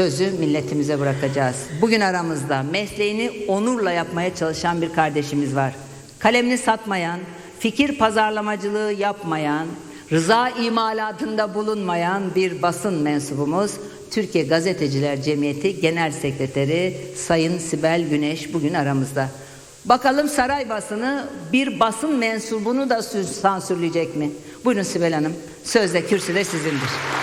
sözü milletimize bırakacağız. Bugün aramızda mesleğini onurla yapmaya çalışan bir kardeşimiz var. Kalemini satmayan, fikir pazarlamacılığı yapmayan, rıza imalatında bulunmayan bir basın mensubumuz Türkiye Gazeteciler Cemiyeti Genel Sekreteri Sayın Sibel Güneş bugün aramızda. Bakalım saray basını bir basın mensubunu da sansürleyecek mi? Buyurun Sibel Hanım. Sözde kürsüde sizindir.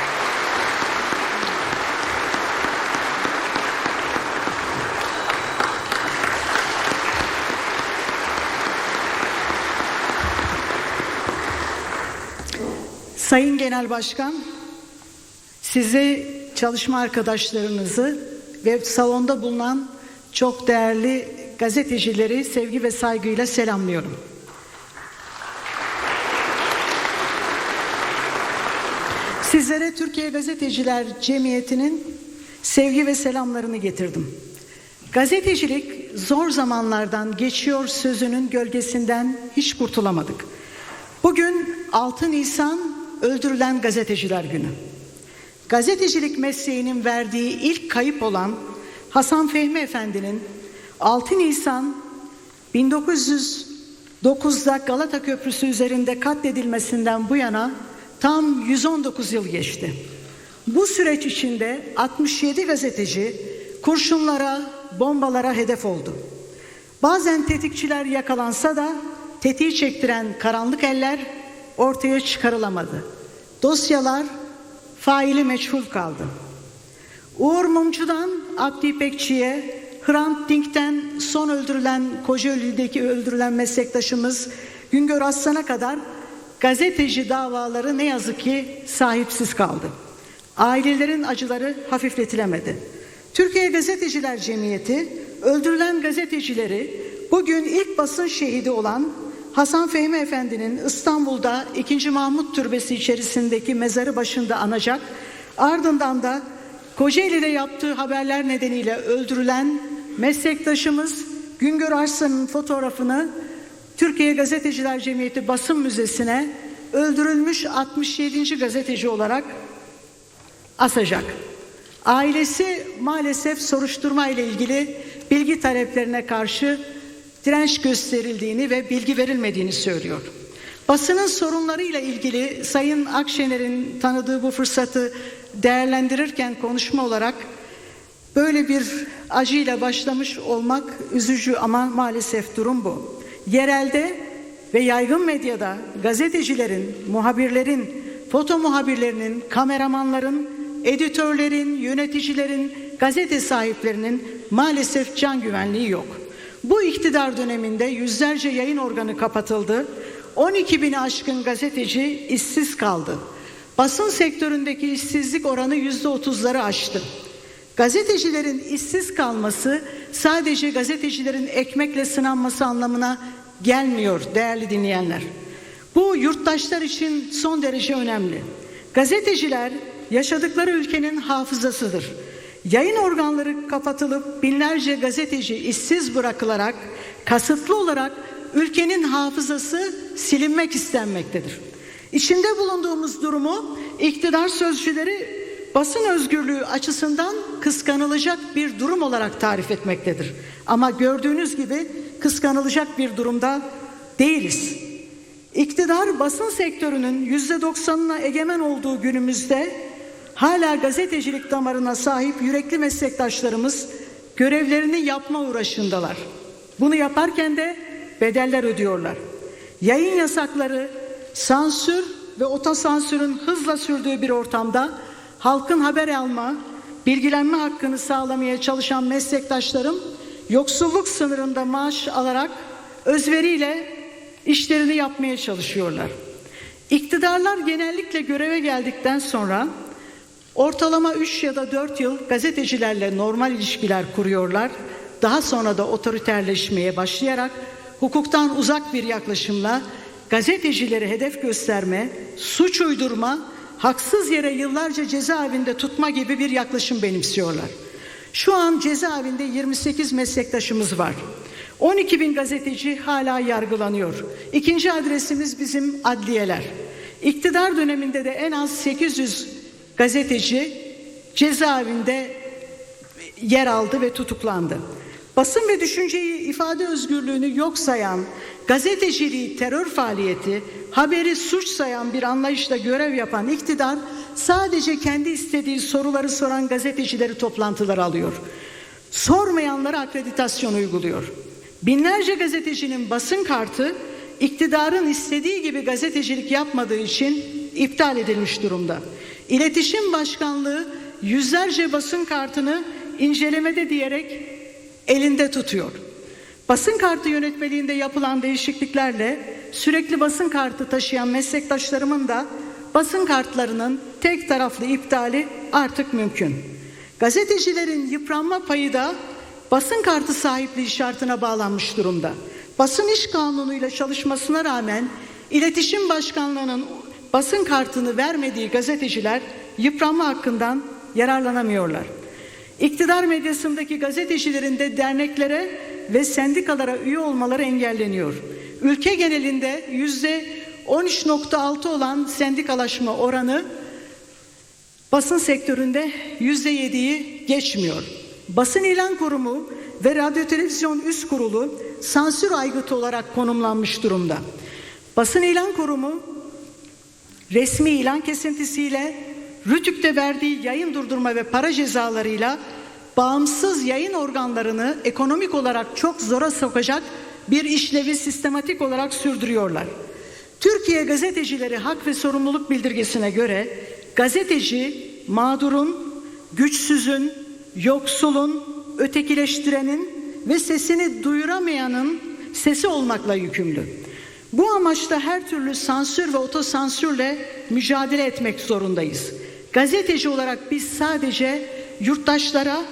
Sayın Genel Başkan, sizi, çalışma arkadaşlarınızı ve salonda bulunan çok değerli gazetecileri sevgi ve saygıyla selamlıyorum. Sizlere Türkiye Gazeteciler Cemiyeti'nin sevgi ve selamlarını getirdim. Gazetecilik zor zamanlardan geçiyor sözünün gölgesinden hiç kurtulamadık. Bugün 6 Nisan öldürülen gazeteciler günü. Gazetecilik mesleğinin verdiği ilk kayıp olan Hasan Fehmi Efendi'nin 6 Nisan 1909'da Galata Köprüsü üzerinde katledilmesinden bu yana tam 119 yıl geçti. Bu süreç içinde 67 gazeteci kurşunlara, bombalara hedef oldu. Bazen tetikçiler yakalansa da tetiği çektiren karanlık eller ortaya çıkarılamadı. Dosyalar faili meçhul kaldı. Uğur Mumcu'dan Abdi İpekçi'ye, Hrant Dink'ten son öldürülen Kocaeli'deki öldürülen meslektaşımız Güngör Aslan'a kadar gazeteci davaları ne yazık ki sahipsiz kaldı. Ailelerin acıları hafifletilemedi. Türkiye Gazeteciler Cemiyeti öldürülen gazetecileri bugün ilk basın şehidi olan Hasan Fehmi Efendi'nin İstanbul'da 2. Mahmut Türbesi içerisindeki mezarı başında anacak. Ardından da Kocaeli'de yaptığı haberler nedeniyle öldürülen meslektaşımız Güngör Arslan'ın fotoğrafını Türkiye Gazeteciler Cemiyeti Basın Müzesi'ne öldürülmüş 67. gazeteci olarak asacak. Ailesi maalesef soruşturma ile ilgili bilgi taleplerine karşı direnç gösterildiğini ve bilgi verilmediğini söylüyor. Basının sorunlarıyla ilgili Sayın Akşener'in tanıdığı bu fırsatı değerlendirirken konuşma olarak böyle bir acıyla başlamış olmak üzücü ama maalesef durum bu. Yerelde ve yaygın medyada gazetecilerin, muhabirlerin, foto muhabirlerinin, kameramanların, editörlerin, yöneticilerin, gazete sahiplerinin maalesef can güvenliği yok. Bu iktidar döneminde yüzlerce yayın organı kapatıldı. 12 bini aşkın gazeteci işsiz kaldı. Basın sektöründeki işsizlik oranı yüzde otuzları aştı. Gazetecilerin işsiz kalması sadece gazetecilerin ekmekle sınanması anlamına gelmiyor değerli dinleyenler. Bu yurttaşlar için son derece önemli. Gazeteciler yaşadıkları ülkenin hafızasıdır. Yayın organları kapatılıp binlerce gazeteci işsiz bırakılarak kasıtlı olarak ülkenin hafızası silinmek istenmektedir. İçinde bulunduğumuz durumu iktidar sözcüleri basın özgürlüğü açısından kıskanılacak bir durum olarak tarif etmektedir. Ama gördüğünüz gibi kıskanılacak bir durumda değiliz. İktidar basın sektörünün yüzde doksanına egemen olduğu günümüzde hala gazetecilik damarına sahip yürekli meslektaşlarımız görevlerini yapma uğraşındalar. Bunu yaparken de bedeller ödüyorlar. Yayın yasakları, sansür ve otosansürün hızla sürdüğü bir ortamda halkın haber alma, bilgilenme hakkını sağlamaya çalışan meslektaşlarım yoksulluk sınırında maaş alarak özveriyle işlerini yapmaya çalışıyorlar. İktidarlar genellikle göreve geldikten sonra ortalama 3 ya da 4 yıl gazetecilerle normal ilişkiler kuruyorlar. Daha sonra da otoriterleşmeye başlayarak hukuktan uzak bir yaklaşımla gazetecileri hedef gösterme, suç uydurma, haksız yere yıllarca cezaevinde tutma gibi bir yaklaşım benimsiyorlar. Şu an cezaevinde 28 meslektaşımız var. 12 bin gazeteci hala yargılanıyor. İkinci adresimiz bizim adliyeler. İktidar döneminde de en az 800 gazeteci cezaevinde yer aldı ve tutuklandı. Basın ve düşünceyi ifade özgürlüğünü yok sayan, gazeteciliği terör faaliyeti, haberi suç sayan bir anlayışla görev yapan iktidar sadece kendi istediği soruları soran gazetecileri toplantılara alıyor. Sormayanlara akreditasyon uyguluyor. Binlerce gazetecinin basın kartı iktidarın istediği gibi gazetecilik yapmadığı için iptal edilmiş durumda. İletişim Başkanlığı yüzlerce basın kartını incelemede diyerek elinde tutuyor. Basın kartı yönetmeliğinde yapılan değişikliklerle sürekli basın kartı taşıyan meslektaşlarımın da basın kartlarının tek taraflı iptali artık mümkün. Gazetecilerin yıpranma payı da basın kartı sahipliği şartına bağlanmış durumda. Basın iş kanunuyla çalışmasına rağmen İletişim Başkanlığı'nın basın kartını vermediği gazeteciler yıpranma hakkından yararlanamıyorlar. İktidar medyasındaki gazetecilerin de derneklere ve sendikalara üye olmaları engelleniyor. Ülke genelinde yüzde 13.6 olan sendikalaşma oranı basın sektöründe yüzde yediyi geçmiyor. Basın ilan kurumu ve radyo televizyon üst kurulu sansür aygıtı olarak konumlanmış durumda. Basın ilan kurumu resmi ilan kesintisiyle Rütük'te verdiği yayın durdurma ve para cezalarıyla bağımsız yayın organlarını ekonomik olarak çok zora sokacak bir işlevi sistematik olarak sürdürüyorlar. Türkiye Gazetecileri Hak ve Sorumluluk Bildirgesi'ne göre gazeteci mağdurun, güçsüzün, yoksulun, ötekileştirenin ve sesini duyuramayanın sesi olmakla yükümlü. Bu amaçla her türlü sansür ve otosansürle mücadele etmek zorundayız. Gazeteci olarak biz sadece yurttaşlara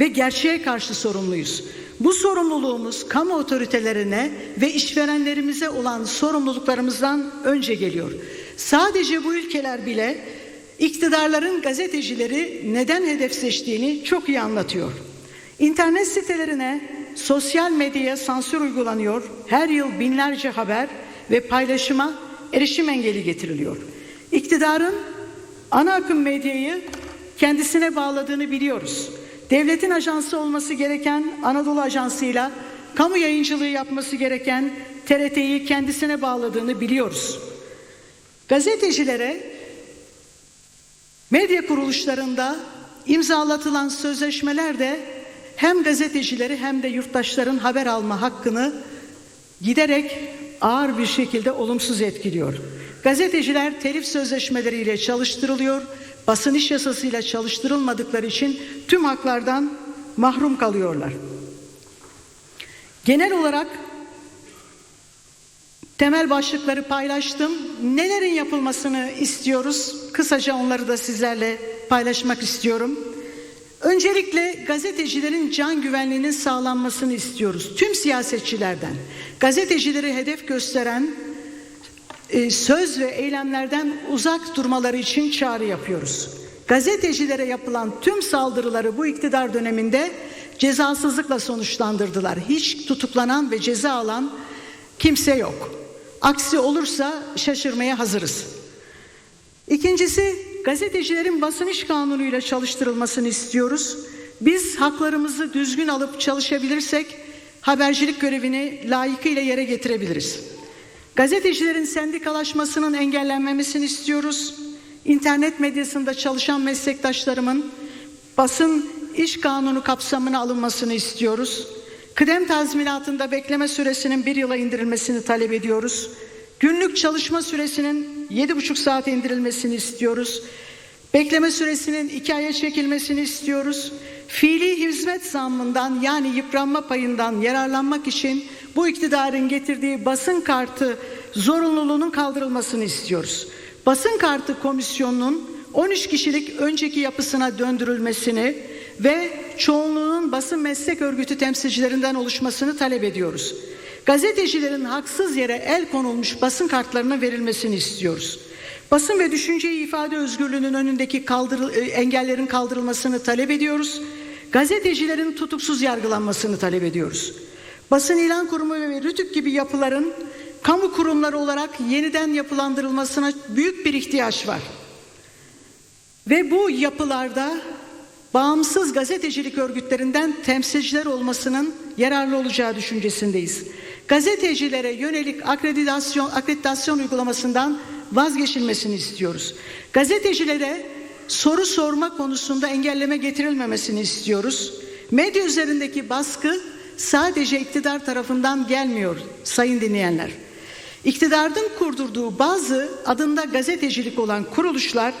ve gerçeğe karşı sorumluyuz. Bu sorumluluğumuz kamu otoritelerine ve işverenlerimize olan sorumluluklarımızdan önce geliyor. Sadece bu ülkeler bile iktidarların gazetecileri neden hedef seçtiğini çok iyi anlatıyor. İnternet sitelerine, sosyal medyaya sansür uygulanıyor. Her yıl binlerce haber ve paylaşıma erişim engeli getiriliyor. İktidarın ana akım medyayı kendisine bağladığını biliyoruz. Devletin ajansı olması gereken Anadolu Ajansı'yla kamu yayıncılığı yapması gereken TRT'yi kendisine bağladığını biliyoruz. Gazetecilere medya kuruluşlarında imzalatılan sözleşmelerde hem gazetecileri hem de yurttaşların haber alma hakkını giderek ağır bir şekilde olumsuz etkiliyor. Gazeteciler telif sözleşmeleriyle çalıştırılıyor, basın iş yasasıyla çalıştırılmadıkları için tüm haklardan mahrum kalıyorlar. Genel olarak temel başlıkları paylaştım. Nelerin yapılmasını istiyoruz? Kısaca onları da sizlerle paylaşmak istiyorum. Öncelikle gazetecilerin can güvenliğinin sağlanmasını istiyoruz. Tüm siyasetçilerden, gazetecileri hedef gösteren e, söz ve eylemlerden uzak durmaları için çağrı yapıyoruz. Gazetecilere yapılan tüm saldırıları bu iktidar döneminde cezasızlıkla sonuçlandırdılar. Hiç tutuklanan ve ceza alan kimse yok. Aksi olursa şaşırmaya hazırız. İkincisi gazetecilerin basın iş kanunuyla çalıştırılmasını istiyoruz. Biz haklarımızı düzgün alıp çalışabilirsek habercilik görevini layıkıyla yere getirebiliriz. Gazetecilerin sendikalaşmasının engellenmemesini istiyoruz. İnternet medyasında çalışan meslektaşlarımın basın iş kanunu kapsamına alınmasını istiyoruz. Kıdem tazminatında bekleme süresinin bir yıla indirilmesini talep ediyoruz. Günlük çalışma süresinin yedi buçuk saate indirilmesini istiyoruz. Bekleme süresinin iki aya çekilmesini istiyoruz. Fiili hizmet zammından yani yıpranma payından yararlanmak için bu iktidarın getirdiği basın kartı zorunluluğunun kaldırılmasını istiyoruz. Basın kartı komisyonunun 13 kişilik önceki yapısına döndürülmesini ve çoğunluğun basın meslek örgütü temsilcilerinden oluşmasını talep ediyoruz. Gazetecilerin haksız yere el konulmuş basın kartlarına verilmesini istiyoruz. Basın ve düşünceyi ifade özgürlüğünün önündeki kaldırıl, engellerin kaldırılmasını talep ediyoruz. Gazetecilerin tutuksuz yargılanmasını talep ediyoruz. Basın ilan kurumu ve RTÜK gibi yapıların kamu kurumları olarak yeniden yapılandırılmasına büyük bir ihtiyaç var. Ve bu yapılarda bağımsız gazetecilik örgütlerinden temsilciler olmasının yararlı olacağı düşüncesindeyiz. Gazetecilere yönelik akreditasyon, akreditasyon uygulamasından vazgeçilmesini istiyoruz. Gazetecilere soru sorma konusunda engelleme getirilmemesini istiyoruz. Medya üzerindeki baskı sadece iktidar tarafından gelmiyor sayın dinleyenler. İktidarın kurdurduğu bazı adında gazetecilik olan kuruluşlar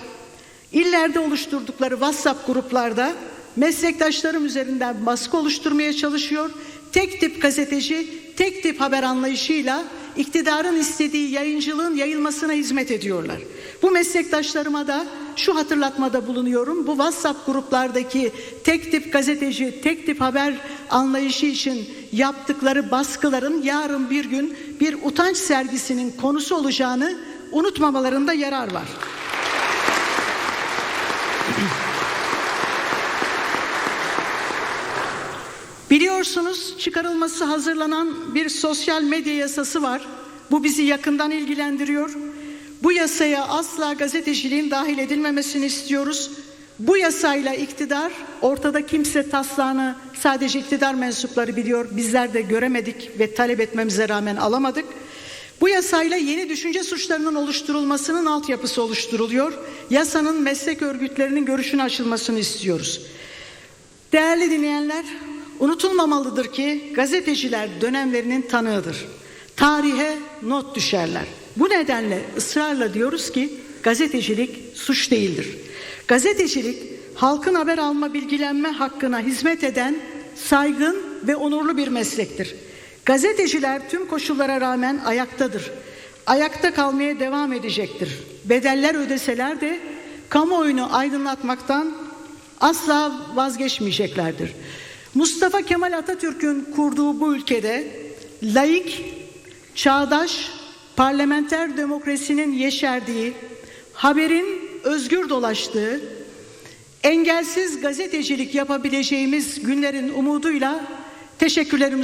illerde oluşturdukları WhatsApp gruplarda meslektaşlarım üzerinden baskı oluşturmaya çalışıyor. Tek tip gazeteci, tek tip haber anlayışıyla iktidarın istediği yayıncılığın yayılmasına hizmet ediyorlar. Bu meslektaşlarıma da şu hatırlatmada bulunuyorum. Bu WhatsApp gruplardaki tek tip gazeteci, tek tip haber anlayışı için yaptıkları baskıların yarın bir gün bir utanç sergisinin konusu olacağını unutmamalarında yarar var. Biliyorsunuz çıkarılması hazırlanan bir sosyal medya yasası var. Bu bizi yakından ilgilendiriyor. Bu yasaya asla gazeteciliğin dahil edilmemesini istiyoruz. Bu yasayla iktidar ortada kimse taslağını sadece iktidar mensupları biliyor. Bizler de göremedik ve talep etmemize rağmen alamadık. Bu yasayla yeni düşünce suçlarının oluşturulmasının altyapısı oluşturuluyor. Yasanın meslek örgütlerinin görüşüne açılmasını istiyoruz. Değerli dinleyenler, unutulmamalıdır ki gazeteciler dönemlerinin tanığıdır. Tarihe not düşerler. Bu nedenle ısrarla diyoruz ki gazetecilik suç değildir. Gazetecilik halkın haber alma bilgilenme hakkına hizmet eden saygın ve onurlu bir meslektir. Gazeteciler tüm koşullara rağmen ayaktadır. Ayakta kalmaya devam edecektir. Bedeller ödeseler de kamuoyunu aydınlatmaktan asla vazgeçmeyeceklerdir. Mustafa Kemal Atatürk'ün kurduğu bu ülkede laik, çağdaş, parlamenter demokrasinin yeşerdiği, haberin özgür dolaştığı, engelsiz gazetecilik yapabileceğimiz günlerin umuduyla teşekkürlerimi